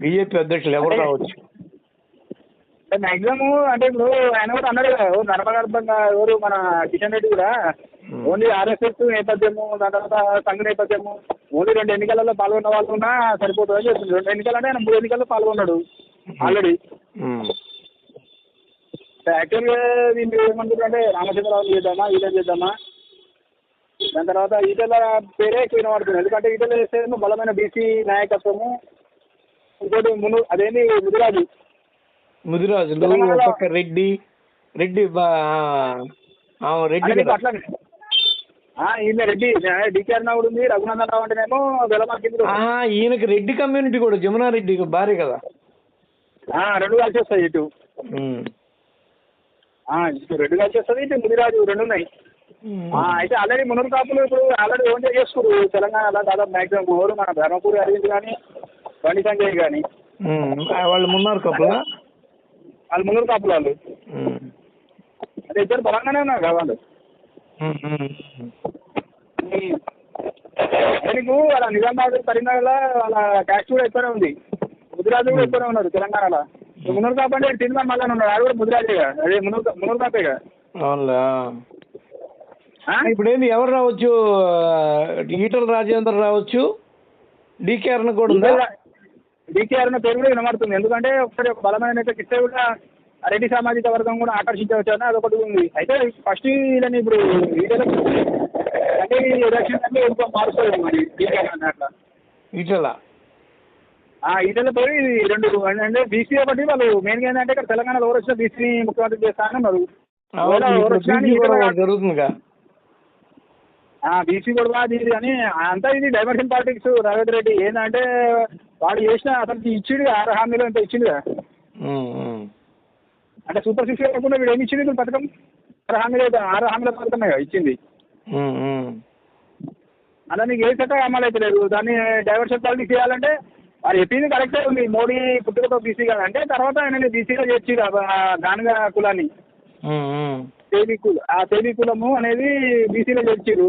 BJP అధ్యక్షులు ఎవరు రావచ్చు? మ్యాక్సిమం అంటే ఇప్పుడు ఆయన కూడా అన్నాడు కదా నర్మగర్భంగా ఎవరు మన కిషన్ రెడ్డి కూడా ఓన్లీ ఆర్ఎస్ఎస్ నేపథ్యము దాని తర్వాత సంఘ నేపథ్యము ఓన్లీ రెండు ఎన్నికలలో పాల్గొన్న వాళ్ళు ఉన్నా సరిపోతుంది అని చెప్తుంది రెండు ఎన్నికలు అంటే ఆయన మూడు ఎన్నికల్లో పాల్గొన్నాడు ఆల్రెడీ ఉమ్. యాక్చువల్గా వీళ్ళు ఏమంటారంటే రామచంద్రరావు చేద్దామా ఈటల చేద్దామా? దాని తర్వాత ఈటల పేరే ఎక్కువ వినబడుతుంది ఎందుకంటే ఈటల ఏమో బలమైన బీసీ నాయకత్వము ఇంకోటి మును అదేంటి ముదిరాజు. ముదిరాజులు పక్క రెడ్డి రెడ్డి రెడ్డి అంటే కదా? అట్లా ఈయన రెడ్డి డికేఆర్ నాయుడు ఉంది రఘునందన్ రావు అంటేనేమో వెలమార్కింది ఈయనకి రెడ్డి కమ్యూనిటీ కూడా జమునా రెడ్డి భార్య కదా? రెండు కలిసి వస్తాయి ఇటు. రెండు కలిసి వస్తుంది ఇటు ముదిరాజు రెండు ఉన్నాయి. అయితే ఆల్రెడీ మునూరు కాపులు ఇప్పుడు ఆల్రెడీ ఓన్ చేసుకున్నారు తెలంగాణలో దాదాపు మ్యాక్సిమం ఎవరు మన ధర్మపూరి అరవింద్ కానీ బండి సంజయ్ కానీ. ఆ, వాళ్ళు మున్నారు కప్పులా వాళ్ళు మునూరు కాపులు వాళ్ళు. అంటే ఇద్దరు బలంగానే ఉన్నారు కదా వాళ్ళు. నీకు వాళ్ళ నిజామాబాద్ కరీంనగర్లో వాళ్ళ క్యాస్ట్ కూడా ఎక్కువనే ఉంది. ముదిరాజు కూడా ఎక్కువనే ఉన్నారు తెలంగాణలో. మునూరు కాపు అంటే సినిమా మళ్ళీ ఉన్నాడు ఆడు కూడా ముదిరాజేగా. అదే మునూరు మునూరు కాపేగా. అవునులే? ఇప్పుడు ఏంది ఎవరు రావచ్చు? ఈటల రాజేందర్ రావచ్చు. డీకే అరుణ కూడా ఉందా? డీకేఆర్ అన్న పేరు కూడా వినబడుతుంది. ఎందుకంటే ఒకసారి ఒక బలమైన నేత ఇస్తే కూడా రెడ్డి సామాజిక వర్గం కూడా ఆకర్షించవచ్చు అని అదొకటి ఉంది. అయితే ఫస్ట్ వీళ్ళని ఇప్పుడు వీళ్ళని అంటే ఈ ఎలక్షన్ అంటే ఇంకో మారుస్తుంది మరి డీకేఆర్ అన్న అట్లా. ఈటల? ఈటల పేరు రెండు అంటే బీసీ ఒకటి వాళ్ళు మెయిన్గా ఏంటంటే ఇక్కడ తెలంగాణలో ఎవరు వచ్చినా బీసీని ముఖ్యమంత్రి చేస్తానని ఉన్నారు అవును, ఎవరు ఇప్పుడు వచ్చినా బీసీ కూడా ఈటల- ఒకటి జరుగుతుందిగా బీసీ కూడా ఇది అని అంతా ఇది డైవర్షన్ పాలిటిక్స్ రేవంత్ రెడ్డి. ఏంటంటే వాడు చేసిన అతనికి ఇచ్చిండు ఆరు హామీలు అంత ఇచ్చిండుగా. అంటే సూపర్ సిక్స్ కాకుండా వీడు ఏమి ఇచ్చింది పథకం? ఆరు హామీలు ఆరు హామీల పథకమే ఇచ్చింది. అలా నీకు ఏ చట్టం అమలు అయితే లేదు. దాన్ని డైవర్షన్ పాలిటిక్స్ చేయాలంటే వారు చెప్పింది కరెక్టే ఉంది. మోడీ పుట్టుకతో బీసీ కాదు. అంటే తర్వాత ఆయన బీసీగా చేర్చి గానుగ కులాన్ని. తేలి కుల ఆ తేలి కులము అనేది బీసీలో చేర్చిరు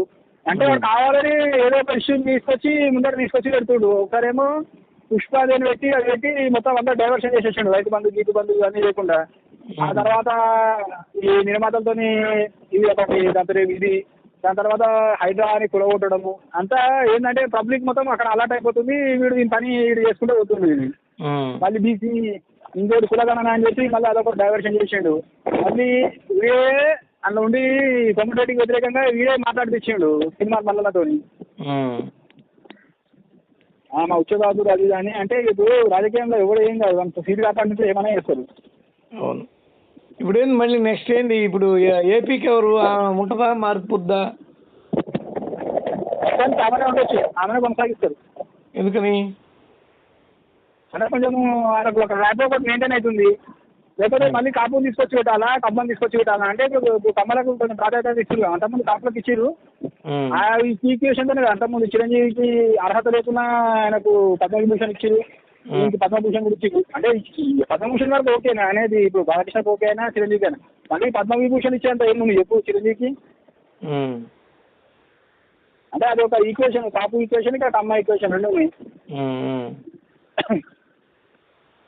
అంటే వాడు కావాలని ఏదో ఒక ఇష్యూ తీసుకొచ్చి ముందర తీసుకొచ్చి పెడుతుడు. ఒకసారేమో పుష్పాదేని పెట్టి అది పెట్టి మొత్తం అంతా డైవర్షన్ చేసేసాడు. రైతు బంధు గీతు బంధు ఇవన్నీ లేకుండా. ఆ తర్వాత ఈ నిర్మాతలతో ఇది ఒకటి దాని ఇది. దాని తర్వాత హైడ్రా అని కులగొట్టడము. అంతా ఏంటంటే పబ్లిక్ మొత్తం అక్కడ అలర్ట్ అయిపోతుంది. వీడు దీని పని వీడు చేసుకుంటూ పోతుంది. మళ్ళీ బీసీ ఇంకోటి కులగణన అని చెప్పి మళ్ళీ అదొక డైవర్షన్ చేసిండు. మళ్ళీ వీడే అందులో ఉండి కొమ్మటిరెడ్డికి వ్యతిరేకంగా వీడే మాట్లాడిపించిండు సినిమా మల్లలతో. మా ఉచ్చబాబు అది అని అంటే ఇప్పుడు రాజకీయంలో ఎవరు ఏం కాదు అంత సీట్ కాపాడితే ఏమైనా చేస్తారు. అవును. ఇప్పుడు ఏంది మళ్ళీ నెక్స్ట్ ఏంది? ఇప్పుడు ఏపీకి ఎవరు? ఉంటుందా మారిపోద్దా ఆమెనే ఉండొచ్చు ఆమెనే కొనసాగిస్తారు. ఎందుకని? అంటే కొంచెం ఆయనకు ఒక ర్యాప్ ఒకటి మెయింటైన్ అవుతుంది. లేకపోతే మళ్ళీ కాపుని తీసుకొచ్చి పెట్టాలా? కమ్మని తీసుకొచ్చి పెట్టాలా? అంటే ఇప్పుడు కమ్మలకు కొంచెం ప్రాధాన్యత ఇచ్చారు. అంతకుముందు కాపులకు ఇచ్చారు. ఈ ఈక్వేషన్తోనే కదా. అంతకుముందు చిరంజీవికి అర్హత లేకున్నా ఆయనకు పద్మవిభూషణ్ ఇచ్చారు. ఈయనకి పద్మభూషణ్ కూడా ఇచ్చారు. అంటే పద్మభూషణ్ వరకు ఓకేనా అనేది. ఇప్పుడు బాలకృష్ణకి ఓకే అయినా చిరంజీవి అయినా. మళ్ళీ పద్మవిభూషణ్ ఇచ్చేంత ఏం నువ్వు చెప్పు చిరంజీవికి. అంటే అది ఒక ఈక్వేషన్. కాపు ఈక్వేషన్ ఇక్కడ కమ్మ ఈక్వేషన్ రెండు ఉన్నాయి.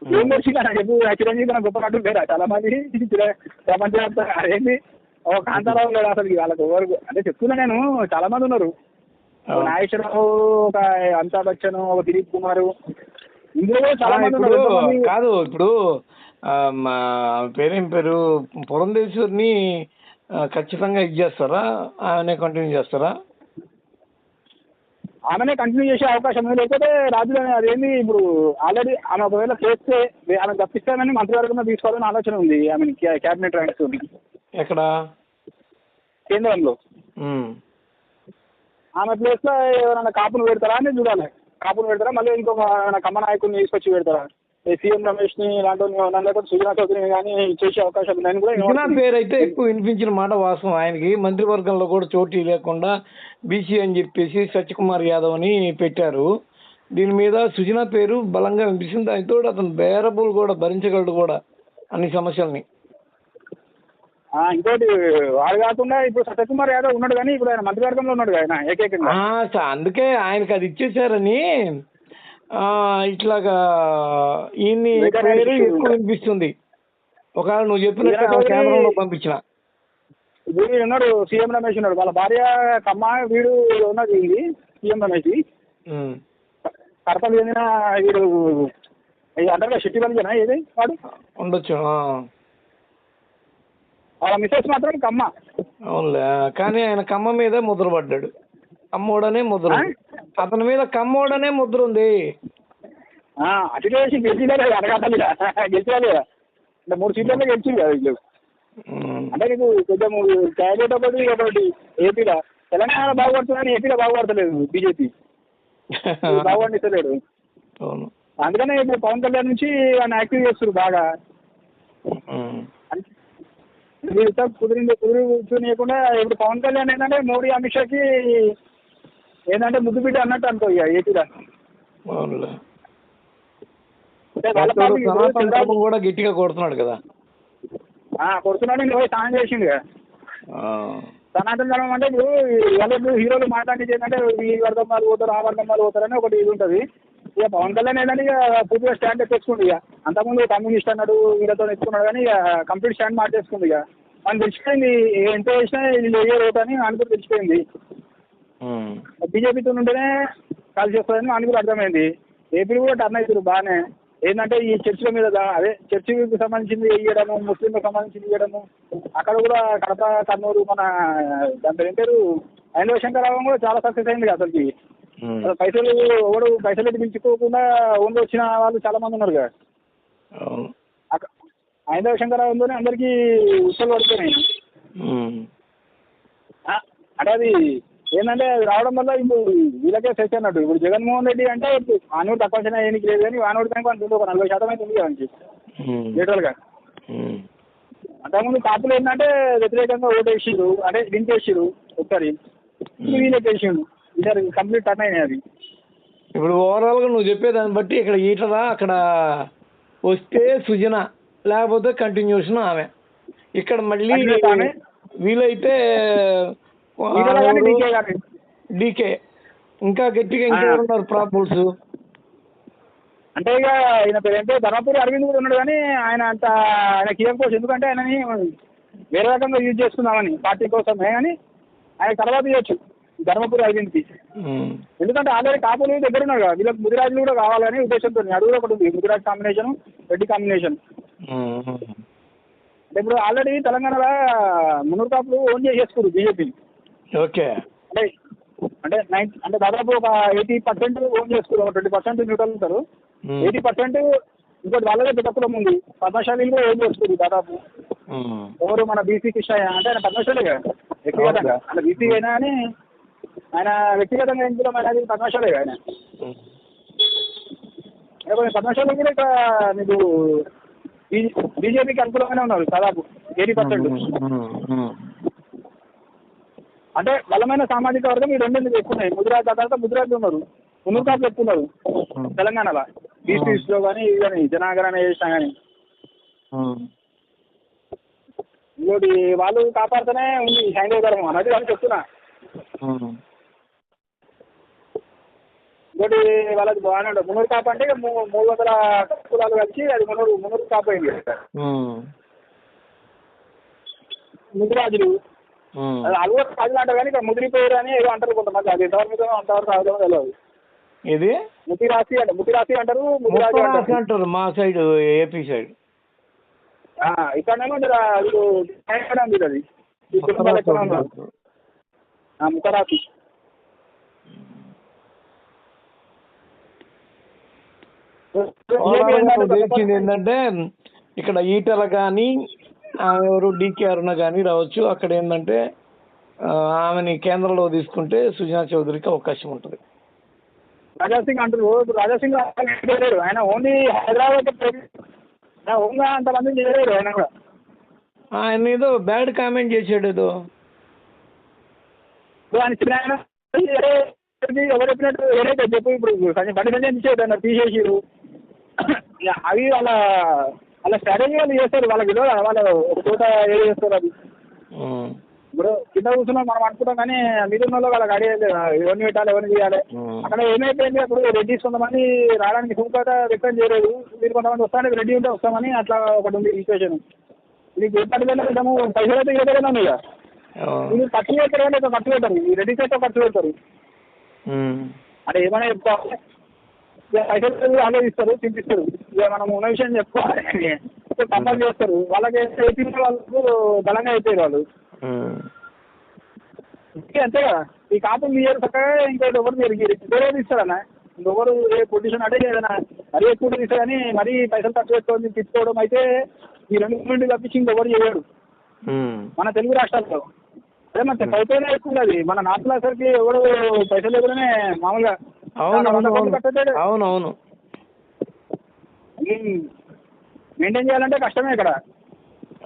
ఏం కదా చెప్పు ఆ చిరంజీవి కన్నా గొప్ప నటులు లేరా చాలా మంది ప్రపంచవ్యాప్తంగా అదేంటి ఒక కాంతారావు లేడు అసలు వాళ్ళకి ఎవరు అంటే చెప్తున్నా నేను చాలా మంది ఉన్నారు. నాగేశ్వరరావు ఒక అమితాబ్ బచ్చన్ ఒక దిలీప్ కుమార్ ఇందులో చాలా మంది ఇప్పుడు ఉన్నారు కాదు ఇప్పుడు పేరేం పేరు పురంధేశ్వరిని ఖచ్చితంగా ఇది చేస్తారా ఆమెనే కంటిన్యూ చేస్తారా ఆమెనే కంటిన్యూ చేసే అవకాశం ఉంది. లేకపోతే రాజులు అదేంది ఇప్పుడు ఆల్రెడీ ఆమె ఒకవేళ చేస్తే ఆమె తప్పిస్తామని మంత్రివర్గంలో తీసుకోవాలని ఆలోచన ఉంది ఆమె క్యాబినెట్ ర్యాంక్స్ ఎక్కడ? కేంద్రంలో. ఆమె ప్లేస్లో ఎవరైనా కాపును పెడతారా అని చూడాలి. కాపును పెడతారా? మళ్ళీ ఇంకొక ఏమైనా కమ్మ నాయకుడిని తీసుకొచ్చి పెడతారా? సీఎం రమేష్ని ఇలాంటి వాళ్ళని లేకపోతే సుజనా చౌదరిని కానీ చేసే అవకాశం ఉందని కూడా సుజనా. పేరు అయితే ఎక్కువ వినిపించిన మాట వాస్తవం. ఆయనకి మంత్రివర్గంలో కూడా చోటు లేకుండా బీసీ అని చెప్పేసి సత్యకుమార్ యాదవ్ అని పెట్టారు. దీని మీద సుజనా పేరు బలంగా వినిపిస్తుంది. దానితో అతను బేరబుల్ కూడా భరించగలడు కూడా అన్ని సమస్యల్ని. ఆ, ఇంకోటి వాడు కాకుండా ఇప్పుడు సత్యకుమార్ యాదవ్ ఉన్నాడు కానీ ఇప్పుడు ఆయన మంత్రివర్గంలో ఉన్నాడు ఆయన ఏకైకంగా. స- అందుకే ఆయనకి అది ఇచ్చేసారని ఇట్లాగా ఈయన్ని వెంకయ్య పేరు నాయుడు ఎక్కువ వినిపిస్తుంది ఒకవేళ నువ్వు తోటి- కేంద్రంలో పంపించిన. వీడు ఉన్నాడు సీఎం రమేష్ ఉన్నాడు. వాళ్ళ భార్య కమ్మ వీడు ఉన్నది ఇది సీఎం రమేష్. కడపకు చెందిన వీడు అంటారు కదా షెట్టి పనిచేనా ఏది వాడు? ఉండొచ్చు. వాళ్ళ మిస్సెస్ మాత్రం కమ్మ. అవునులే కానీ ఆయన కమ్మ మీద ముద్ర పడ్డాడు. కమ్మోడనే ముద్ర. అతని మీద కమ్మోడనే ముద్ర ఉంది. ఆ, అటు ఇటు వేసి గెలిచినా అడగట్టాలి గెలిచినా లేదా అంటే మూడు సీట్లలో గెలిచింది కదా వీళ్ళు. అంటే నీకు కొంచెం క్యాబినెట్ ఒకటి ఒకటి ఏపీలో. తెలంగాణ బాగుపడుతుందని ఏపీలో బాగుపడతలేదు బీజేపీ. బాగుపడిస్తలేడు. అవును. అందుకనే ఇప్పుడు పవన్ కళ్యాణ్ నుంచి ఆయన యాక్టివ్ చేస్తారు బాగా. కుదిరింది కుదిరి కూర్చొనియకుండా ఇప్పుడు పవన్ కళ్యాణ్ ఏంటంటే మోడీ అమిత్ షాకి ఏంటంటే ముద్దు బిడ్డ అన్నట్టు అనుకో ఇక ఏపీలో. అవునులే. సనాతన ధర్మం కూడా గట్టిగా కొడుతున్నాడు కదా. కొడుతున్నాడు నువ్వు స్నానం చేసిండు. సనాతన ధర్మం అంటే ఇప్పుడు వాళ్ళ ఇప్పుడు హీరోలు మాట్లాడి ఏంటంటే ఈ వర్గం వాళ్ళు పోతారు ఆ వర్గం వాళ్ళు పోతారని ఒకటి ఇది ఉంటుంది. ఇక పవన్ కళ్యాణ్ ఏంటంటే ఇక పూర్తిగా స్టాండ్ తెచ్చుకుంది ఇక అంతకుముందు కమ్యూనిస్ట్ అన్నాడు వీళ్ళతో ఎత్తుకున్నాడు కానీ ఇక కంప్లీట్ స్టాండ్ మార్చేసుకుంది ఇక మనకు తెలిసిపోయింది ఎంత చేసినా వీళ్ళు వేయరు అని అనుకుని తెలిసిపోయింది. బీజేపీతో ఉంటేనే కలిసి వస్తుందని మనకు కూడా అర్థమైంది. ఏపీలు కూడా టర్న్ అవుతారు బాగానే. ఏంటంటే ఈ చర్చిల మీద అదే చర్చికి సంబంధించింది ఇవ్వడము ముస్లింలకు సంబంధించింది ఇవ్వడము అక్కడ కూడా కడప కర్నూలు మన దాని ఏం పేరు? ఐనవ శంకరావం కూడా చాలా సక్సెస్ అయింది అసలుకి. పైసలు ఎవడు పైసలు పిలుచుకోకుండా ఓన్లో వచ్చిన వాళ్ళు చాలా మంది ఉన్నారు కదా. ఐనవ శంకరావంతోనే అందరికీ ఉత్సవాలు. ఆ, అంటే అది ఏంటంటే అది రావడం వల్ల ఇప్పుడు వీళ్ళకే సెట్ అన్నట్టు. ఇప్పుడు జగన్మోహన్ రెడ్డి అంటే వానోడు తక్కువ అంచనా ఏనికి లేదు కానీ వానోడి కనుక అంత ఉంది, ఒక నలభై శాతం అయితే ఉంది కదండి. లీటర్గా. అంతకుముందు కాపులు ఏంటంటే వ్యతిరేకంగా ఓటేసిరు అంటే దింపేసిరు ఒకసారి. ఇప్పుడు వీళ్ళకి వేసిండు ఈసారి కంప్లీట్ టర్న్ అయినాయి అది ఇప్పుడు ఓవరాల్గా నువ్వు చెప్పేదాన్ని బట్టి ఇక్కడ ఈటరా అక్కడ వస్తే సుజన లేకపోతే కంటిన్యూషన్ ఆమె. ఇక్కడ మళ్ళీ. వీలైతే డీకే ఇంకా గట్టిగా ఇంకెవరు ఉన్నారు ప్రాపుల్స్ అంటే ఇక ఆయన పేరు ఏంటో ధర్మపురి అరవింద్ కూడా ఉన్నాడు కానీ ఆయన అంత ఆయన కీయకపోవచ్చు ఎందుకంటే ఆయనని వేరే రకంగా యూజ్ చేసుకుందామని పార్టీ కోసమే కానీ ఆయన తర్వాత ఇవ్వచ్చు. ధర్మపురి అరవింద్కి. ఎందుకంటే ఆల్రెడీ కాపులు దగ్గర ఉన్నారు కదా. వీళ్ళకి ముదిరాజులు కూడా కావాలని ఉద్దేశంతో కూడా ఒకటి ఉంది. ముదిరాజ్ కాంబినేషన్ రెడ్డి కాంబినేషన్ అంటే ఇప్పుడు ఆల్రెడీ తెలంగాణలో మున్నూరు కాపులు ఓన్ చేసేసుకున్నారు బీజేపీ ఓకే. అంటే అంటే నైన్ అంటే దాదాపు ఒక ఎయిటీ పర్సెంట్ ఓన్ చేసుకున్నారు ఒక ట్వంటీ పర్సెంట్ న్యూట్రల్ ఉంటారు ఎయిటీ పర్సెంట్ ఇంకోటి వాళ్ళదే పెద్దకులం ఉంది. పద్మశాలీలు కూడా ఓన్ చేసుకున్నారు దాదాపు. ఎవరు మన బీసీ కృష్ణ అంటే ఆయన పద్మశాలే కదా. వ్యక్తిగతంగా. అంటే బీసీ అయినా కానీ ఆయన వ్యక్తిగతంగా ఎంచుకోవడం అనేది పద్మశాలే ఆయన. పద్మశాలు కూడా ఇక్కడ మీకు బీజేపీకి అనుకూలంగానే ఉన్నారు దాదాపు ఎయిటీ పర్సెంట్. అంటే బలమైన సామాజిక వర్గం ఈ రెండు ఉన్నాయి ముదిరాజ్ తర్వాత ముదిరాజులు ఉన్నారు. ఎక్కువ ఉన్నారు తెలంగాణలో. బీసీస్లో కానీ ఇవి కానీ జనాగరణ చేసినా కానీ ఇంకోటి వాళ్ళు కాపాడుతూనే ఉంది. హైందవ ధర్మం. అన్నది వాళ్ళు చెప్తున్నా. ఇంకోటి వాళ్ళది బాగానే మున్నూరు కాపు అంటే మూడు వందల కులాలు కలిసి అది మున్నూరు మున్నూరు కాపు అయింది. ముదిరాజులు. అది వాళ్ళు కూడా రాజులు అంటారు కానీ ఇక ముదిరిపోయారు అని ఏదో అంటారు కొంతమంది. అది ఎంతవరకు అంతవరకు రాజు తెలియదు ఇది ముతిరాసి అంటారు ముతిరాసి అంటారు ముప్పరాసి అంటారు. అంటారు మా సైడ్ ఏపీ సైడ్ ఇక్కడనేమో ఎక్కడ ఉంది అది. ఉద్దేశించింది ఏంటంటే ఇక్కడ ఈటల కానీ ఎవరు డీకే అరుణ కానీ రావచ్చు. అక్కడ ఏంటంటే ఆమెని కేంద్రంలో తీసుకుంటే సుజనా చౌదరికి అవకాశం ఉంటుంది. రాజా సింగ్ అంటారు ఇప్పుడు రాజా సింగ్ చేయలేరు. ఆయన ఓన్లీ హైదరాబాద్ ఆయన ఓన్గా అంతమంది చేయలేరు ఆయన కూడా. ఆయన ఏదో బ్యాడ్ కామెంట్ చేశాడు ఏదో. ఎవరు చెప్పినట్టు ఏదైతే చెప్పు ఇప్పుడు. బండి సంజయ్ తీసేసిరు ఇక అవి వాళ్ళ వాళ్ళ స్ట్రాటజీ వాళ్ళు చేస్తారు? వాళ్ళకి తెలియదు? వాళ్ళ ఒక చోట ఏది చేస్తారు అది. ఇప్పుడు కింద కూర్చున్నాం మనం అనుకుంటాం కానీ వాళ్ళు వాళ్ళకి అడిగేది ఎవరిని పెట్టాలి ఎవరిని చేయాలి. అక్కడ ఏమైపోయింది? అప్పుడు రెడ్డిస్ కొంతమంది రావడానికి సుఖత వ్యక్తం చేయలేదు. మీరు కొంతమంది వస్తానికి రెడీ ఉంటే వస్తామని అట్లా ఒకటి ఉంది ఈక్వేషన్ మీకు ఏ పని వెళ్ళాము పైసలు అయితే ఇవ్వలేదు ఇక. మీరు ఖర్చు పెడతారు కానీ ఖర్చు పెడతారు. ఈ రెడ్డిస్ అయితే ఖర్చు పెడతారు. అంటే ఏమైనా ఇక పైసలు వాళ్ళే ఇస్తారు తినిపిస్తారు ఇక మనం ఉన్న విషయం చెప్పుకోవాలి. కంపల్ చేస్తారు. వాళ్ళకి ఏపీ వాళ్ళకు బలంగా అయిపోయారు వాళ్ళు. అంతే కదా. ఈ కాపులు తీయరు చక్కగా ఇంకోటి ఎవరు మీరు ఇంకోటి తీస్తారన్న ఇంకొకరు ఏ పొజిషన్ అంటే ఏదైనా మరీ ఎక్కువ కానీ మరీ పైసలు తక్కువ పెట్టుకొని తీసుకోవడం అయితే ఈ రెండు మూడు తప్పించి ఇంకొకరు చేయడు. మన తెలుగు రాష్ట్రాల్లో. అదే మన చదువుతూనే ఎక్కువ ఉన్నది మన నార్త్ సరికి ఎవరు పైసలు లేకుండానే మామూలుగా అవును. అవును అవును మెయింటైన్ చేయాలంటే కష్టమే ఇక్కడ.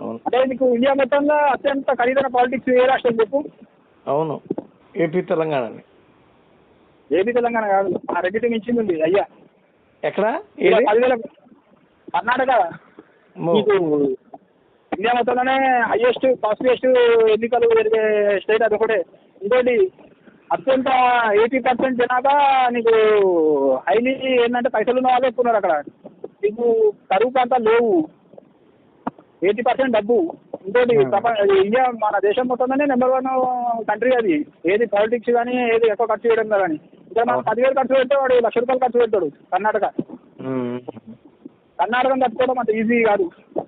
అవును. అంటే నీకు ఇండియా మొత్తంలో అత్యంత ఖరీదైన పాలిటిక్స్ ఏ రాష్ట్రం చెప్పు. అవును. ఏపీ తెలంగాణని. ఏపీ తెలంగాణ కాదు. ఆ రెండింటి మించింది ఉంది. అయ్యా. ఎక్కడ? పదివేల కర్ణాటక. మీకు ఇండియా మొత్తంలోనే హైయెస్ట్ కాస్ట్లీయెస్ట్ ఎన్నికలు జరిగే స్టేట్ అది ఒకటే. ఇంకోటి అత్యంత ఎయిటీ పర్సెంట్ జనాభా నీకు హైలీ ఏంటంటే పైసలు ఉన్న వాళ్ళే ఎక్కువ ఉన్నారు అక్కడ. నీకు కరువు ప్రాంతాలు లేవు. ఎయిటీ పర్సెంట్ డబ్బు. ఇంకోటి Hmm. ఇండియా మన దేశం మొత్తంలోనే నెంబర్ వన్ కంట్రీ అది. ఏది పాలిటిక్స్ కానీ ఏది ఎక్కువ ఖర్చు చేయడం కానీ ఇక్కడ మనం అవును. పదివేలు ఖర్చు పెడితే వాడు లక్ష రూపాయలు ఖర్చు పెడతాడు కర్ణాటక. ఉమ్. కర్ణాటకం తట్టుకోవడం అంత ఈజీ కాదు.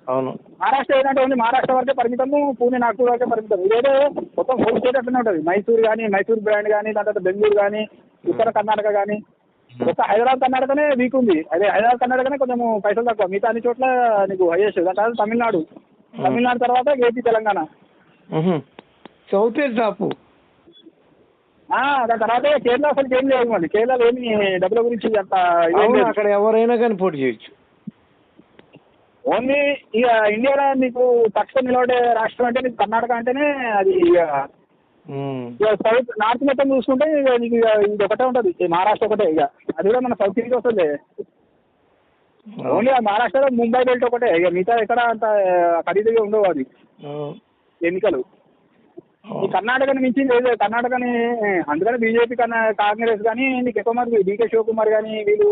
అవును. మహారాష్ట్ర ఏంటంటే ఓన్లీ మహారాష్ట్ర వరకే పరిమితము పూణే నాగ్పూర్ వరకే పరిమితం ఇదేదో మొత్తం హోల్ స్టేట్ అట్లనే ఉంటుంది. మైసూర్ కానీ మైసూర్ బ్రాండ్ కానీ తర్వాత బెంగళూరు కానీ ఉత్తర కర్ణాటక కానీ ఒక్క హైదరాబాద్ కర్ణాటకనే వీక్ ఉంది. అదే హైదరాబాద్ కర్ణాటకనే కొంచెం పైసలు తక్కువ. మిగతా అన్ని చోట్ల నీకు హైయెస్ట్ దాని తర్వాత తమిళనాడు. తమిళనాడు తర్వాత ఏపీ తెలంగాణ. సౌతే టాపు ఆ, దాని తర్వాత కేరళ అసలు ఏం లేదు మళ్ళీ కేరళలో ఏమి డబ్బుల గురించి అంత. అక్కడ ఎవరైనా కానీ పోటీ చేయొచ్చు. ఓన్లీ ఇక ఇండియాలో నీకు తక్షణ నిలబడే రాష్ట్రం అంటే నీకు కర్ణాటక అంటేనే అది. ఇక సౌత్ నార్త్ మొత్తం చూసుకుంటే ఇక నీకు ఇక ఇది ఒకటే ఉంటుంది. ఈ మహారాష్ట్ర ఒకటే ఇక. అది కూడా మన సౌత్ ఇండియా వస్తుంది ఓన్లీ ఆ మహారాష్ట్రలో ముంబై బెల్ట్ ఒకటే. ఇక మిగతా ఎక్కడ అంత ఖరీదుగా ఉండవు అది. ఎన్నికలు. ఈ. కర్ణాటకని మించి లేదు. కర్ణాటకని అందుకని బీజేపీ కన్నా కాంగ్రెస్ కానీ నీకు ఎక్కువ మంది డీకే శివకుమార్ కానీ వీళ్ళు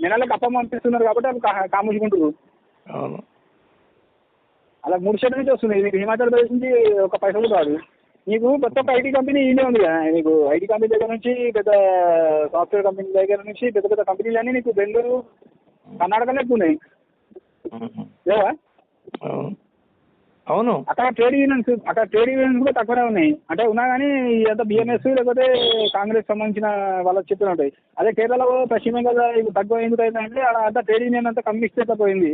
నెలలకు అప్పం పంపిస్తున్నారు కాబట్టి వాళ్ళు కాముచుకుంటారు అలా మూడు స్టేట్ల నుంచి వస్తుంది నీకు హిమాచల్ ప్రదేశ్ నుంచి ఒక పైసలు రాదు నీకు ప్రతి ఒక్క ఐటీ కంపెనీ ఈయనే ఉంది కదా. నీకు ఐటీ కంపెనీ దగ్గర నుంచి పెద్ద సాఫ్ట్వేర్ కంపెనీ దగ్గర నుంచి పెద్ద పెద్ద కంపెనీలు అన్నీ నీకు బెంగళూరు కర్ణాటకలో ఎక్కువ ఉన్నాయి. లేవా? అవును. అక్కడ ట్రేడ్ యూనియన్స్ అక్కడ ట్రేడ్ యూనియన్స్ కూడా తక్కువనే ఉన్నాయి. అంటే ఉన్నా కానీ ఇదంతా బిఎంఎస్ లేకపోతే కాంగ్రెస్ సంబంధించిన వాళ్ళ చెప్తూ ఉంటాయి. అదే కేరళలో పశ్చిమ బెంగాల్ ఇప్పుడు తక్కువ ఎందుకు అయిందంటే అక్కడ అంతా ట్రేడ్ యూనియన్ అంతా కమ్యూనిస్ట్ పోయింది.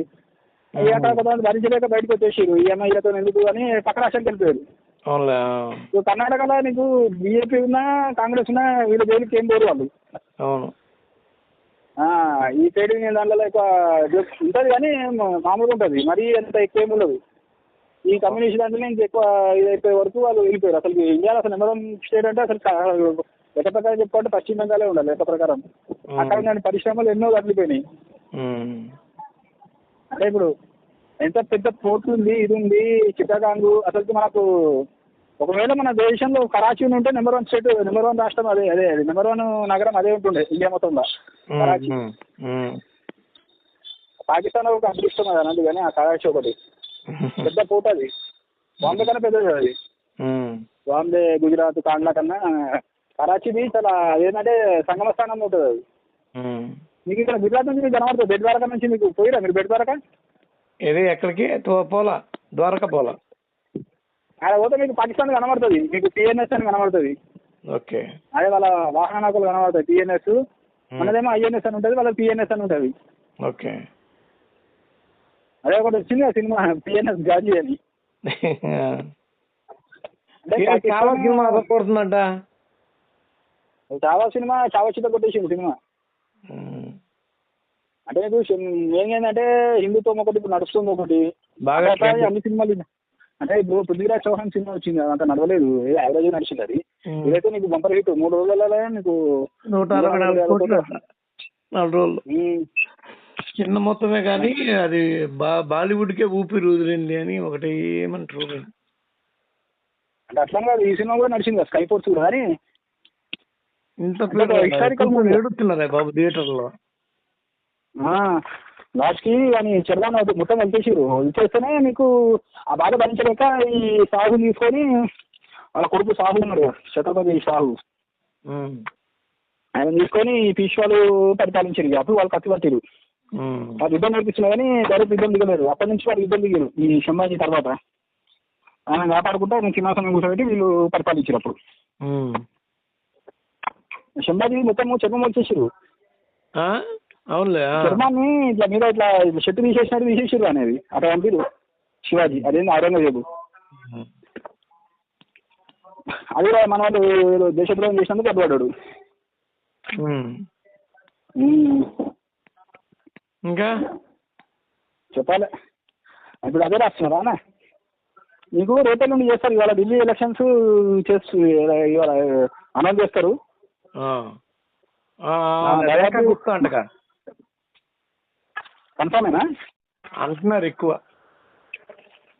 ఇక అక్కడ కొంతమంది భరించలేక బయటకు వచ్చేసారు ఈఎంఐలతో ఎందుకు అని పక్క రాష్ట్రానికి వెళ్ళిపోయారు అవునులే. ఇప్పుడు కర్ణాటకలో నీకు బీజేపీ ఉన్నా కాంగ్రెస్ ఉన్నా వీళ్ళ జైలుకి ఏం పోరు వాళ్ళు. అవును. ఆ, ఈ యూనియన్ దాంట్లో ఎక్కువ ఉంటుంది కానీ మామూలుగా ఉంటుంది. మరీ అంత ఎక్కువ ఏమి ఉండదు. ఈ కమ్యూనిస్ట్ దాంట్లో ఇంకా ఎక్కువ ఇది అయిపోయే వరకు వాళ్ళు వెళ్ళిపోయారు. అసలు ఇండియాలో అసలు నెంబర్ వన్ స్టేట్ అంటే అసలు కా- లెక్క ప్రకారం చెప్పుకుంటే పశ్చిమ బెంగాలే ఉండాలి లెక్క ప్రకారం. అక్కడ పరిశ్రమలు ఎన్నో ఉమ్. అంటే ఇప్పుడు ఎంత పెద్ద పోర్ట్ ఉంది ఇది ఉంది చిట్టగాంగ్ అసలు మనకు ఒకవేళ మన దేశంలో కరాచీ ఉంటే number one state number one రాష్ట్రం అదే అదే అది నెంబర్ వన్ నగరం అదే ఉంటుండే ఇండియా మొత్తంలో. కరాచీ. పాకిస్తాన్ ఒక అదృష్టం అది అందుకని ఆ కరాచీ ఒకటి. పెద్ద పోర్ట్ అది. బాంబే కన్నా పెద్దది అది. బాంబే గుజరాత్ కాండ్లా కన్నా కరాచీది చాలా ఏంటంటే సంగమ స్థానంలో ఉంటుంది అది. మీకు ఇక్కడ గుజరాత్ నుంచి మీకు కనబడుతుంది బెడ్ ద్వారకా నుంచి మీకు పోయిరా మీరు బెడ్ ద్వారకా ఇది ఎక్కడికి? పోలా. ద్వారకా పోలా. ఆడ పోతే మీకు పాకిస్తాన్ కనబడుతుంది. మీకు టీఎన్ఎస్ అని కనబడుతుంది. ఓకే. అదే వాళ్ళ వాహనాకులు కనబడతాయి. టీఎన్ఎస్ మనదేమో ఐఎన్ఎస్ అని ఉంటుంది వాళ్ళ పిఎన్ఎస్ అని ఉంటుంది. ఓకే. అదే ఒకటి వచ్చింది ఆ సినిమా పిఎన్ఎస్ గాజీ అని. చాలా సినిమా కొడుతుందంట. చావా సినిమా చావా చిత్త కొట్టేసింది సినిమా. అంటే ఏంటంటే హిందుత్వం ఒకటి ఇప్పుడు నడుస్తుంది ఒకటి. బాగా. అన్ని సినిమాలు అంటే ఇప్పుడు పృథ్వీరాజ్ చౌహాన్ సినిమా వచ్చింది అంత నడవలేదు. యావరేజ్ నడిచింది అది. ఇదైతే నీకు బంపర్ హిట్ మూడు రోజులలో నీకు నూట అరవై నాలుగు రోజులు. చిన్న మొత్తమే కానీ అది బా బాలీవుడ్కే ఊపిరి వదిలింది అని ఒకటి ఏమంటారు అంటే అట్లా కాదు ఈ సినిమా కూడా నడిచింది కదా స్కై ఫోర్స్ కూడా. కానీ ఇంత historical movie. ఏడుతున్నారా బాబు థియేటర్లో. లాస్ట్కి అని అది మొత్తం వెళ్తేసారు వెళ్తేస్తేనే మీకు ఆ బాధ భరించలేక ఈ సాహు తీసుకొని వాళ్ళ కొడుకు సాహు ఉన్నాడు ఛత్రపతి సాహు. ఆయన తీసుకొని ఈ పీష్వాలు పరిపాలించారు. అప్పుడు వాళ్ళు కత్తి పట్టారు వాళ్ళు యుద్ధం నేర్పించినా కానీ డైరెక్ట్ యుద్ధం దిగలేరు అప్పటి నుంచి వాళ్ళు యుద్ధం దిగారు ఈ సంభాజీ తర్వాత. ఆయన కాపాడుకుంటే ఆయన సింహాసనం కూర్చోబెట్టి వీళ్ళు పరిపాలించారు అప్పుడు. సంభాజీ మొత్తం చర్మం వచ్చేసారు? అవునులే. చర్మాన్ని ఇట్లా మీద ఇట్లా చెట్టు తీసేసినట్టు తీసేసారు అనేది అట్లా పంపిరు శివాజీ. అదేంది ఔరంగజేబు. అది కూడా మన వాళ్ళు దేశద్రోహం చేసినందుకు. ఉమ్, ఇంకా? చెప్పాలి. ఇప్పుడు అదే రాస్తున్నారా మీకు రేపటి నుండి చేస్తారు. ఇవాళ ఢిల్లీ ఎలక్షన్స్ చేస్తూ ఇవాళ అనౌన్స్ చేస్తారు ఆ. ఆ, ఆ, రేఖ దాదాపు- గుప్తా అంటగా కన్ఫామేనా? అంటున్నారు ఎక్కువ.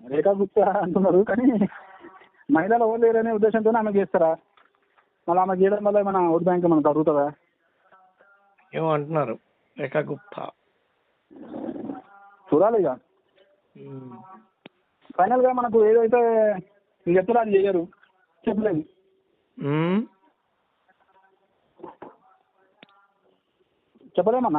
రేఖా గుప్తా అంటున్నారు కానీ మహిళలు ఎవరు లేరనే ఉద్దేశంతో ఆమె చేస్తారా? మళ్ళీ ఆమె చేయడం వల్ల మన ఓట్ బ్యాంక్ మనకు తగ్గుతుందా? ఏమో అంటున్నారు రేఖ గుప్తా చూడాలి ఇక. ఉమ్. ఫైనల్గా మనకు ఏదైతే చెప్తారో అది చేయరు చెప్పలేదు. చెప్పలేమన్నా?